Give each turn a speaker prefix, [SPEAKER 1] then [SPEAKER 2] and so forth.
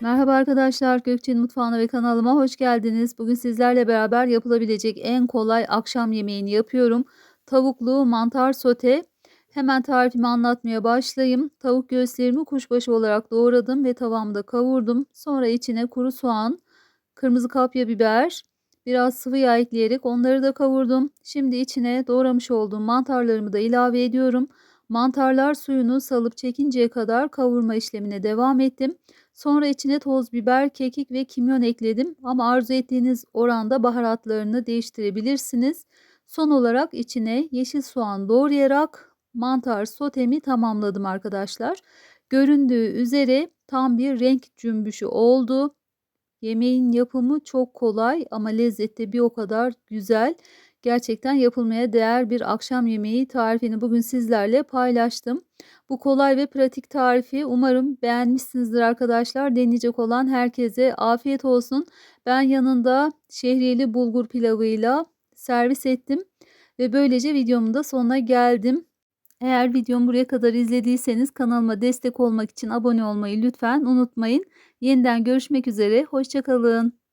[SPEAKER 1] Merhaba arkadaşlar, Gökçe'nin mutfağına ve kanalıma hoş geldiniz. Bugün sizlerle beraber yapılabilecek en kolay akşam yemeğini yapıyorum. Tavuklu mantar sote. Hemen tarifimi anlatmaya başlayayım. Tavuk göğüslerimi kuşbaşı olarak doğradım ve tavamda kavurdum. Sonra içine kuru soğan, kırmızı kapya biber, biraz sıvı yağ ekleyerek onları da kavurdum. Şimdi içine doğramış olduğum mantarlarımı da ilave ediyorum. Mantarlar suyunu salıp çekinceye kadar kavurma işlemine devam ettim. Sonra içine toz biber, kekik ve kimyon ekledim ama arzu ettiğiniz oranda baharatlarını değiştirebilirsiniz. Son olarak içine yeşil soğan doğrayarak mantar sotemi tamamladım arkadaşlar. Göründüğü üzere tam bir renk cümbüşü oldu. Yemeğin yapımı çok kolay ama lezzette bir o kadar güzel. Gerçekten yapılmaya değer bir akşam yemeği tarifini bugün sizlerle paylaştım. Bu kolay ve pratik tarifi umarım beğenmişsinizdir arkadaşlar. Deneyecek olan herkese afiyet olsun. Ben yanında şehriyeli bulgur pilavıyla servis ettim ve böylece videomun da sonuna geldim. Eğer videomu buraya kadar izlediyseniz kanalıma destek olmak için abone olmayı lütfen unutmayın. Yeniden görüşmek üzere. Hoşçakalın.